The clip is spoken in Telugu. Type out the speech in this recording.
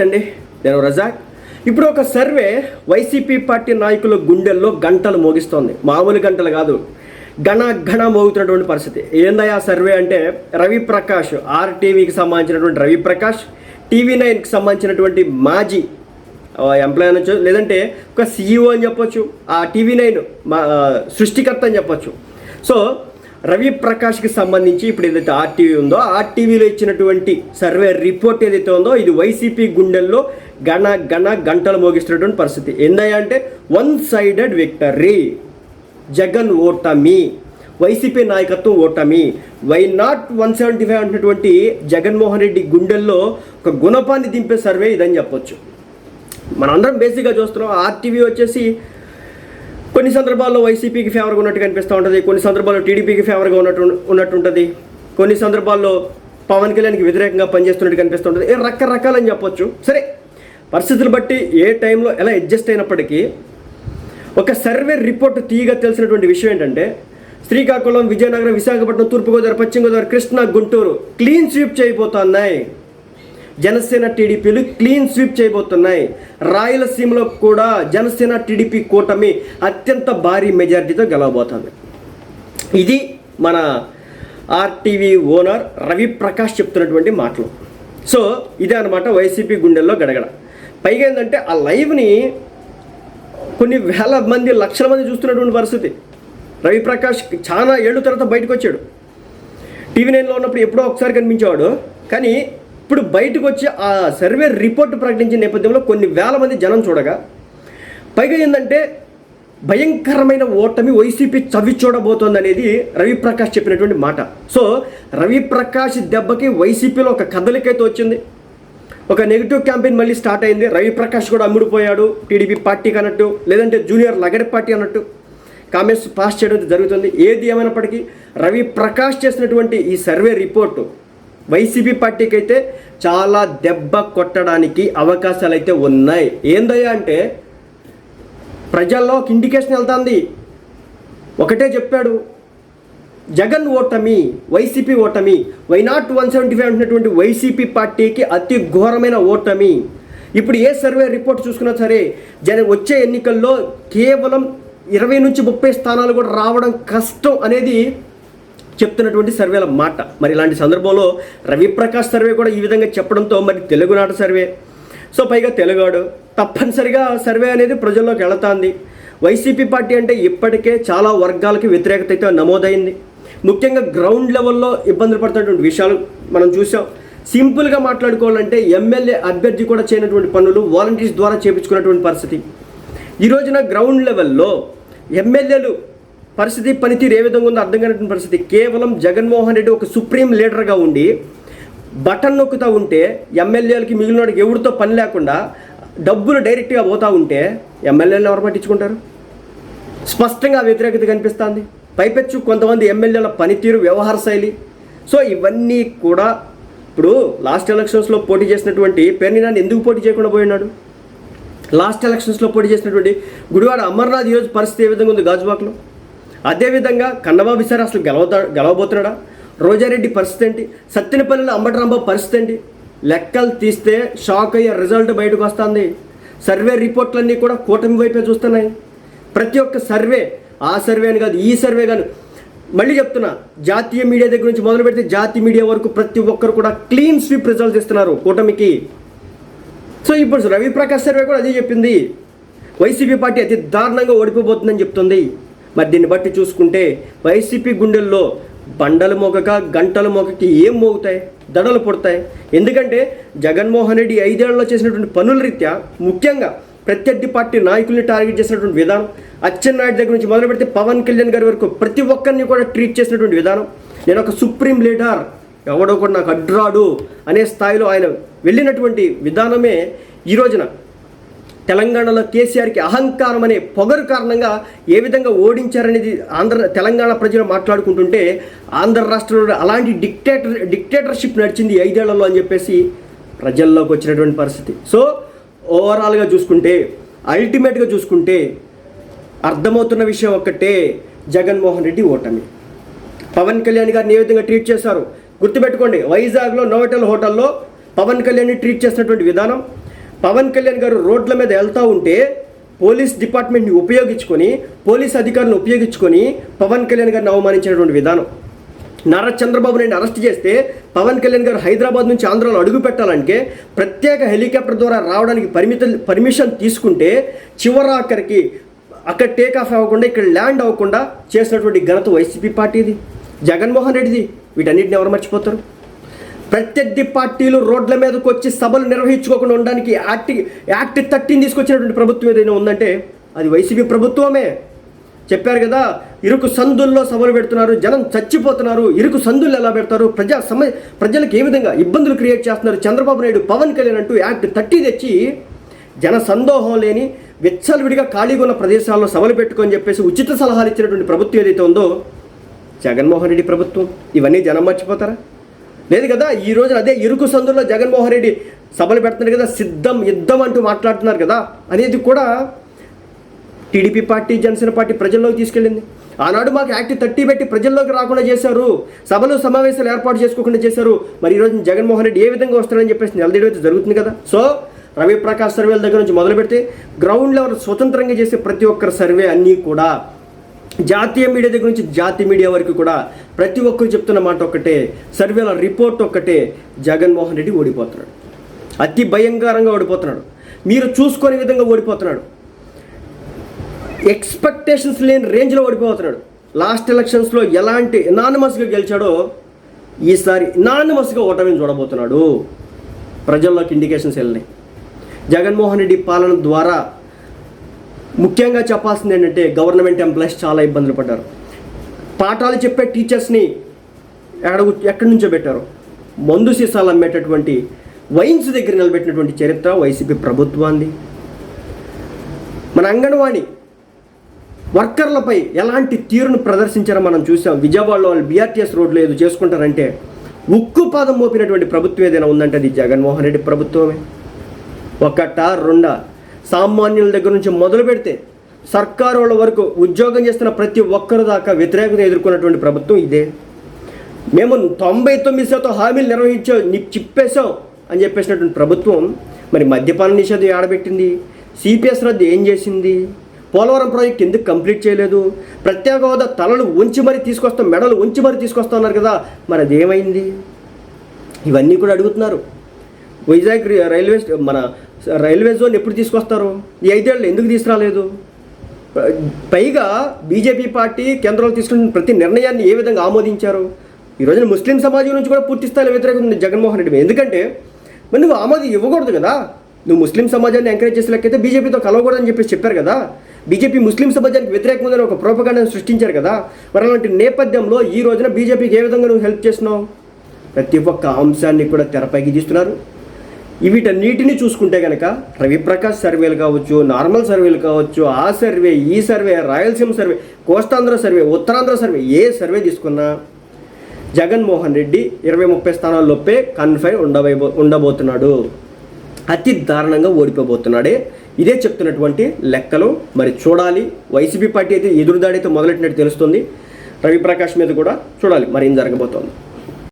అండి. నేను రజాక్. ఇప్పుడు ఒక సర్వే వైసీపీ పార్టీ నాయకుల గుండెల్లో గంటలు మోగిస్తోంది. మామూలు గంటలు కాదు. ఘన ఘన మోగుతున్నటువంటి పరిస్థితి. ఏందయ్యా సర్వే అంటే రవి ప్రకాష్ ఆర్టీవీకి సంబంధించినటువంటి రవి ప్రకాష్ టీవీ నైన్కి సంబంధించినటువంటి మాజీ ఎంప్లాయ్ అనొచ్చు లేదంటే ఒక సీఈఓ అని చెప్పొచ్చు ఆ టీవీ నైన్ మా సృష్టికర్త అని చెప్పొచ్చు. సో రవి ప్రకాష్కి సంబంధించి ఇప్పుడు ఏదైతే ఆర్టీవీ ఉందో ఆర్టీవీలో ఇచ్చినటువంటి సర్వే రిపోర్ట్ ఏదైతే ఉందో ఇది వైసీపీ గుండెల్లో గణ గణ గంటలు మోగిస్తున్నటువంటి పరిస్థితి. ఏందయ్యా అంటే వన్ సైడెడ్ విక్టరీ జగన్ ఓటమి. వైసీపీ నాయకత్వం ఓటమి. Why not one seventy five అంటున్నటువంటి Jaganmohan Reddy గుండెల్లో ఒక గుణపాన్ని దింపే సర్వే ఇదని చెప్పొచ్చు. మనందరం బేసిక్గా చూస్తున్నాం ఆర్టీవీ వచ్చేసి కొన్ని సందర్భాల్లో వైసీపీకి ఫేవర్గా ఉన్నట్టు కనిపిస్తూ ఉంటుంది కొన్ని సందర్భాల్లో టీడీపీకి ఫేవర్గా ఉన్నట్టు ఉన్నట్టు ఉంటుంది కొన్ని సందర్భాల్లో పవన్ కళ్యాణ్కి వ్యతిరేకంగా పనిచేస్తున్నట్టు కనిపిస్తుంటుంది ఏ రకరకాలని చెప్పొచ్చు. సరే పరిస్థితులు బట్టి ఏ టైంలో ఎలా అడ్జస్ట్ అయినప్పటికీ ఒక సర్వే రిపోర్ట్ తీయగా తెలిసినటువంటి విషయం ఏంటంటే శ్రీకాకుళం విజయనగరం విశాఖపట్నం తూర్పుగోదావరి పశ్చిమ గోదావరి కృష్ణా గుంటూరు క్లీన్ స్వీప్ చేయబోతున్నాయి. జనసేన టీడీపీలు క్లీన్ స్వీప్ చేయబోతున్నాయి. రాయలసీమలో కూడా జనసేన టీడీపీ కూటమి అత్యంత భారీ మెజారిటీతో గెలవబోతుంది. ఇది మన ఆర్టీవీ ఓనర్ రవి ప్రకాష్ చెప్తున్నటువంటి మాటలు. సో ఇదే అనమాట వైసీపీ గుండెల్లో గడగడ. పైగా ఏంటంటే ఆ లైవ్ని కొన్ని వేల మంది లక్షల మంది చూస్తున్నటువంటి పరిస్థితి. రవి ప్రకాష్ చాలా ఏళ్ళ తర్వాత బయటకు వచ్చాడు టీవీ నైన్లో ఉన్నప్పుడు ఎప్పుడో ఒకసారి కనిపించేవాడు. కానీ ఇప్పుడు బయటకు వచ్చి ఆ సర్వే రిపోర్ట్ ప్రకటించిన నేపథ్యంలో కొన్ని వేల మంది జనం చూడగా పైగా ఏంటంటే భయంకరమైన ఓటమి వైసీపీ చవి చూడబోతోంది అనేది రవిప్రకాష్ చెప్పినటువంటి మాట. సో రవిప్రకాష్ దెబ్బకి వైసీపీలో ఒక కదలికైతే వచ్చింది. ఒక నెగిటివ్ క్యాంపెయిన్ మళ్ళీ స్టార్ట్ అయింది. రవిప్రకాష్ కూడా అమ్ముడుపోయాడు. టీడీపీ పార్టీకి అన్నట్టు లేదంటే జూనియర్ లగడి పార్టీ అన్నట్టు కామెంట్స్ పాస్ చేయడం జరుగుతుంది. ఏది ఏమైనప్పటికీ రవి ప్రకాష్ చేసినటువంటి ఈ సర్వే రిపోర్టు వైసీపీ పార్టీకి అయితే చాలా దెబ్బ కొట్టడానికి అవకాశాలు అయితే ఉన్నాయి. ఏందయ్యా అంటే ప్రజల్లో ఒక ఇండికేషన్ వెళ్తుంది. ఒకటే చెప్పాడు జగన్ ఓటమి వైసీపీ ఓటమి why not one seventy five అంటున్నటువంటి YCP పార్టీకి అతి ఘోరమైన ఓటమి. ఇప్పుడు ఏ సర్వే రిపోర్ట్ చూసుకున్నా సరే జన వచ్చే ఎన్నికల్లో కేవలం ఇరవై నుంచి ముప్పై స్థానాలు కూడా రావడం కష్టం అనేది చెప్తున్నటువంటి సర్వేల మాట. మరి ఇలాంటి సందర్భంలో రవిప్రకాష్ సర్వే కూడా ఈ విధంగా చెప్పడంతో మరి తెలుగునాట సర్వే. సో పైగా తెలుగాడు. తప్పనిసరిగా సర్వే అనేది ప్రజల్లోకి వెళతాంది. వైసీపీ పార్టీ అంటే ఇప్పటికే చాలా వర్గాలకి వ్యతిరేకత అయితే నమోదైంది. ముఖ్యంగా గ్రౌండ్ లెవెల్లో ఇబ్బందులు పడుతున్నటువంటి విషయాలు మనం చూసాం. సింపుల్గా మాట్లాడుకోవాలంటే ఎమ్మెల్యే అభ్యర్థి కూడా చేయనటువంటి పనులు వాలంటీర్స్ ద్వారా చేపించుకున్నటువంటి పరిస్థితి. ఈ రోజున గ్రౌండ్ లెవెల్లో ఎమ్మెల్యేలు పరిస్థితి పనితీరు ఏ విధంగా ఉందో అర్థం కానటువంటి పరిస్థితి. కేవలం జగన్మోహన్ రెడ్డి ఒక సుప్రీం లీడర్గా ఉండి బటన్ నొక్కుతూ ఉంటే ఎమ్మెల్యేలకి మిగిలిన వాడికి ఎవరితో పని లేకుండా డబ్బులు డైరెక్ట్గా పోతూ ఉంటే ఎమ్మెల్యేలు ఎవరు పట్టించుకుంటారు? స్పష్టంగా వ్యతిరేకత కనిపిస్తుంది. పైపెచ్చు కొంతమంది ఎమ్మెల్యేల పనితీరు వ్యవహార శైలి. సో ఇవన్నీ కూడా ఇప్పుడు లాస్ట్ ఎలక్షన్స్లో పోటీ చేసినటువంటి పేర్నినాన్ని ఎందుకు పోటీ చేయకుండా పోయినాడు లాస్ట్ ఎలక్షన్స్లో పోటీ చేసినటువంటి గుడివాడ అమర్నాథ్ ఈరోజు పరిస్థితి ఏ విధంగా ఉంది గాజువాక్లో? అదేవిధంగా కన్నబాబు సార్ అసలు గెలవతా గెలవబోతున్నాడా? రోజారెడ్డి పరిస్థితి ఏంటి? సత్తినపల్లిలో అంబటరాంబాబు పరిస్థితి ఏంటి? లెక్కలు తీస్తే షాక్ అయ్యే రిజల్ట్ బయటకు వస్తుంది. సర్వే రిపోర్ట్లన్నీ కూడా కూటమి వైపే చూస్తున్నాయి. ప్రతి ఒక్క సర్వే ఆ సర్వే అని కాదు ఈ సర్వే కాదు. మళ్ళీ చెప్తున్నా జాతీయ మీడియా దగ్గర నుంచి మొదలు పెడితే జాతీయ మీడియా వరకు ప్రతి ఒక్కరు కూడా క్లీన్ స్వీప్ రిజల్ట్స్ ఇస్తున్నారు కూటమికి. సో ఇప్పుడు రవి ప్రకాష్ సర్వే కూడా అదే చెప్పింది. వైసీపీ పార్టీ అతి దారుణంగా ఓడిపోబోతుందని చెప్తుంది. మరి దీన్ని బట్టి చూసుకుంటే వైసీపీ గుండెల్లో బండలు మోగక గంటలు మోగకి ఏం మోగుతాయి? దడలు పుడతాయి. ఎందుకంటే జగన్మోహన్ రెడ్డి ఐదేళ్ళలో చేసినటువంటి పనుల రీత్యా ముఖ్యంగా ప్రత్యర్థి పార్టీ నాయకుల్ని టార్గెట్ చేసినటువంటి విధానం అచ్చెన్నాయుడు దగ్గర నుంచి మొదలు పెడితే పవన్ కళ్యాణ్ గారి వరకు ప్రతి ఒక్కరిని కూడా ట్రీట్ చేసినటువంటి విధానం. నేను ఒక సుప్రీం లీడర్ ఎవడో కూడా నాకు అడ్రాడు అనే స్థాయిలో ఆయన వెళ్ళినటువంటి విధానమే ఈ రోజున తెలంగాణలో కేసీఆర్కి అహంకారం అనే పొగరు కారణంగా ఏ విధంగా ఓడించారనేది ఆంధ్ర తెలంగాణ ప్రజలు మాట్లాడుకుంటుంటే ఆంధ్ర రాష్ట్రంలో అలాంటి డిక్టేటర్ డిక్టేటర్షిప్ నడిచింది ఐదేళ్ళలో అని చెప్పేసి ప్రజల్లోకి వచ్చినటువంటి పరిస్థితి. సో ఓవరాల్గా చూసుకుంటే అల్టిమేట్గా చూసుకుంటే అర్థమవుతున్న విషయం ఒక్కటే జగన్మోహన్ రెడ్డి ఓటమి. పవన్ కళ్యాణ్ గారిని ఏ విధంగా ట్రీట్ చేశారు? గుర్తుపెట్టుకోండి వైజాగ్లో నోవెటల్ హోటల్లో పవన్ కళ్యాణ్ని ట్రీట్ చేసినటువంటి విధానం పవన్ కళ్యాణ్ గారు రోడ్ల మీద వెళ్తూ ఉంటే పోలీస్ డిపార్ట్మెంట్ని ఉపయోగించుకొని పోలీస్ అధికారులను ఉపయోగించుకొని పవన్ కళ్యాణ్ గారిని అవమానించినటువంటి విధానం. నారా చంద్రబాబు నాయుడు అరెస్ట్ చేస్తే పవన్ కళ్యాణ్ గారు హైదరాబాద్ నుంచి ఆంధ్రాలో అడుగు పెట్టాలంటే ప్రత్యేక హెలికాప్టర్ ద్వారా రావడానికి పరిమిత పర్మిషన్ తీసుకుంటే చివరాఖరికి అక్కడ టేక్ ఆఫ్ అవ్వకుండా ఇక్కడ ల్యాండ్ అవ్వకుండా చేసినటువంటి ఘనత వైసీపీ పార్టీది. జగన్మోహన్ రెడ్డిది. వీటన్నిటిని ఎవరు మర్చిపోతారు? ప్రత్యర్థి పార్టీలు రోడ్ల మీదకి వచ్చి సభలు నిర్వహించుకోకుండా ఉండడానికి యాక్ట్ యాక్ట్ థర్టీన్ తీసుకొచ్చినటువంటి ప్రభుత్వం ఏదైనా ఉందంటే అది వైసీపీ ప్రభుత్వమే. చెప్పారు కదా ఇరుకు సందుల్లో సభలు పెడుతున్నారు జనం చచ్చిపోతున్నారు ఇరుకు సందులు ఎలా పెడతారు ప్రజా సమ ప్రజలకు ఏ విధంగా ఇబ్బందులు క్రియేట్ చేస్తున్నారు చంద్రబాబు నాయుడు పవన్ కళ్యాణ్ అంటూ యాక్ట్ థర్టీ తెచ్చి జన సందోహం లేని విచ్చలవిడిగా ఖాళీగా ఉన్న ప్రదేశాల్లో సభలు పెట్టుకొని చెప్పేసి ఉచిత సలహాలు ఇచ్చినటువంటి ప్రభుత్వం ఏదైతే ఉందో జగన్మోహన్ రెడ్డి ప్రభుత్వం. ఇవన్నీ జనం మర్చిపోతారా? లేదు కదా? ఈ రోజున అదే ఇరుకు సందులో జగన్మోహన్ రెడ్డి సభలు పెడుతున్నారు కదా సిద్ధం యుద్ధం అంటూ మాట్లాడుతున్నారు కదా? అనేది కూడా టీడీపీ పార్టీ జనసేన పార్టీ ప్రజల్లోకి తీసుకెళ్ళింది. ఆనాడు మాకు యాక్ట్ థర్టీ పెట్టి ప్రజల్లోకి రాకుండా చేశారు. సభలు సమావేశాలు ఏర్పాటు చేసుకోకుండా చేశారు. మరి ఈరోజు జగన్మోహన్ రెడ్డి ఏ విధంగా వస్తారని చెప్పేసి నిలదీయడం జరుగుతుంది కదా? సో రవి ప్రకాష్ సర్వేల దగ్గర నుంచి మొదలు పెడితే గ్రౌండ్ లెవెల్ స్వతంత్రంగా చేసే ప్రతి ఒక్కరి సర్వే అన్నీ కూడా జాతీయ మీడియా దగ్గర నుంచి జాతీయ మీడియా వరకు కూడా ప్రతి ఒక్కరు చెప్తున్న మాట ఒక్కటే సర్వేల రిపోర్ట్ ఒక్కటే జగన్మోహన్ రెడ్డి ఓడిపోతున్నాడు. అతి భయంకరంగా ఓడిపోతున్నాడు. మీరు చూసుకునే విధంగా ఓడిపోతున్నాడు. ఎక్స్పెక్టేషన్స్ లేని రేంజ్లో ఓడిపోతున్నాడు. లాస్ట్ ఎలక్షన్స్లో ఎలాంటి ఇనానమస్గా గెలిచాడో ఈసారి ఇనానమస్గా ఓటమిని చూడబోతున్నాడు. ప్రజల్లోకి ఇండికేషన్స్ వెళ్ళినాయి. జగన్మోహన్ రెడ్డి పాలన ద్వారా ముఖ్యంగా చెప్పాల్సింది ఏంటంటే గవర్నమెంట్ ఎంప్లాయీస్ చాలా ఇబ్బందులు పడ్డారు. పాఠాలు చెప్పే టీచర్స్ని ఎక్కడ ఎక్కడి నుంచో పెట్టారు. మందు సీసాలు అమ్మేటటువంటి వైన్స్ దగ్గర నిలబెట్టినటువంటి చరిత్ర వైసీపీ ప్రభుత్వాన్ని మన అంగన్వాణి వర్కర్లపై ఎలాంటి తీరును ప్రదర్శించారో మనం చూసాం. విజయవాడలో వాళ్ళు బీఆర్టీఎస్ రోడ్లో ఏదో చేసుకుంటారంటే ఉక్కు పాదం మోపినటువంటి ప్రభుత్వం ఏదైనా ఉందంటే అది జగన్మోహన్ రెడ్డి ప్రభుత్వమే. ఒకట రెండా సామాన్యుల దగ్గర నుంచి మొదలు పెడితే సర్కారు వాళ్ళ వరకు ఉద్యోగం చేస్తున్న ప్రతి ఒక్కరు దాకా వ్యతిరేకత ఎదుర్కొన్నటువంటి ప్రభుత్వం ఇదే. మేము తొంభై తొమ్మిది శాతం హామీలు నిర్వహించాం నీకు చిప్పేశాం అని చెప్పేసినటువంటి ప్రభుత్వం మరి మద్యపాన నిషేధం ఆడబెట్టింది. సిపిఎస్ రద్దు ఏం చేసింది? పోలవరం ప్రాజెక్ట్ ఎందుకు కంప్లీట్ చేయలేదు? ప్రత్యేక హోదా తలలు ఉంచి మరీ తీసుకొస్తాం మెడలు ఉంచి మరీ తీసుకొస్తా ఉన్నారు కదా మరి అదేమైంది? ఇవన్నీ కూడా అడుగుతున్నారు. వైజాగ్ రైల్వే మన రైల్వే జోన్ ఎప్పుడు తీసుకొస్తారు? ఈ ఐదేళ్ళు ఎందుకు తీసుకురాలేదు? పైగా బీజేపీ పార్టీ కేంద్రంలో తీసుకున్న ప్రతి నిర్ణయాన్ని ఏ విధంగా ఆమోదించారు? ఈ రోజున ముస్లిం సమాజం నుంచి కూడా పూర్తి స్థాయిలో వ్యతిరేకత ఉంది జగన్మోహన్ రెడ్డి ఎందుకంటే మరి నువ్వు ఆమోదం ఇవ్వకూడదు కదా? నువ్వు ముస్లిం సమాజాన్ని ఎంకరేజ్ చేసే లెక్కైతే బీజేపీతో కలవకూడదని చెప్పేసి చెప్పారు కదా? బీజేపీ ముస్లిం సమాజానికి వ్యతిరేకమైన ఒక ప్రోపగాండాను సృష్టించారు కదా? మరి అలాంటి నేపథ్యంలో ఈ రోజున బీజేపీకి ఏ విధంగా నువ్వు హెల్ప్ చేస్తున్నావు? ప్రతి ఒక్క అంశాన్ని కూడా తెరపైకి తీస్తున్నారు. వీటన్నిటిని చూసుకుంటే కనుక రవిప్రకాష్ సర్వేలు కావచ్చు నార్మల్ సర్వేలు కావచ్చు ఆ సర్వే ఈ survey Rayalaseema survey Kostandhra survey Uttarandhra survey ఏ సర్వే తీసుకున్నా జగన్మోహన్ రెడ్డి ఇరవై ముప్పై స్థానాల్లోపే కన్ఫైన్ ఉండబో ఉండబోతున్నాడు. అతి దారుణంగా ఓడిపోబోతున్నాడే. ఇదే చెప్తున్నటువంటి లెక్కలు. మరి చూడాలి. వైసీపీ పార్టీ అయితే ఎదురుదాడితో మొదలెట్టినట్టు తెలుస్తుంది. రవిప్రకాష్ మీద కూడా చూడాలి. మరి ఏం జరగబోతోంది?